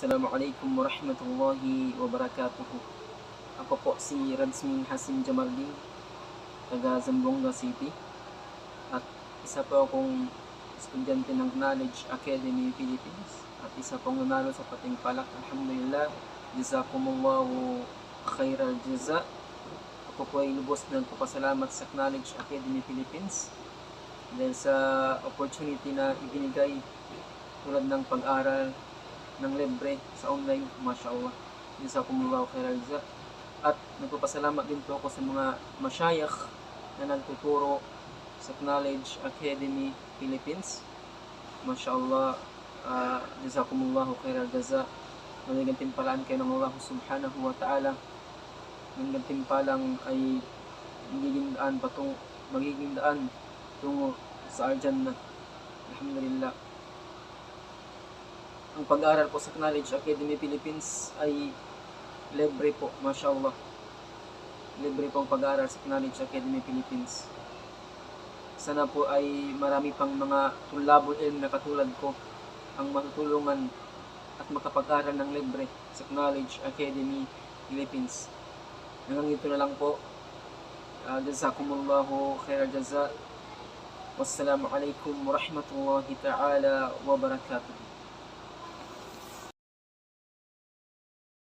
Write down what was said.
Assalamualaikum warahmatullahi wabarakatuh. Ako po si Radsmin Hasim Jamaldin, taga Zamboanga City. At isa po akong estudyante ng Knowledge Academy Philippines. At isa pong nanalo sa pating palak. Alhamdulillah. Jazakumullahu khairal jaza. Ako po ay lubos na nagpapasalamat sa Knowledge Academy Philippines dahil sa opportunity na ibinigay tulad ng pag-aral ng libre sa online, mashallah. Jazakumullahu khairal jaza. At nagpapasalamat din po ako sa mga masyayakh na nagtuturo sa Knowledge Academy Philippines. Mashallah, uh, jazakumullahu khairal jaza. Magiging timpalaan kayo ng Allah subhanahu wa ta'ala. Magiging timpalang ay magiging daan patung magiging daan tungo sa Al-Jannah. Alhamdulillah. Ang pag-aaral po sa Knowledge Academy Philippines ay libre po, mashallah. Libre po ang pag-aaral sa Knowledge Academy Philippines. Sana po ay marami pang mga tulabol ilm na katulad ko ang matutulungan at makapag-aral ng libre sa Knowledge Academy Philippines. Hanggang ito na lang po. Uh, jazakumullahu khairal jaza. Wassalamu alaikum warahmatullahi ta'ala wabarakatuh.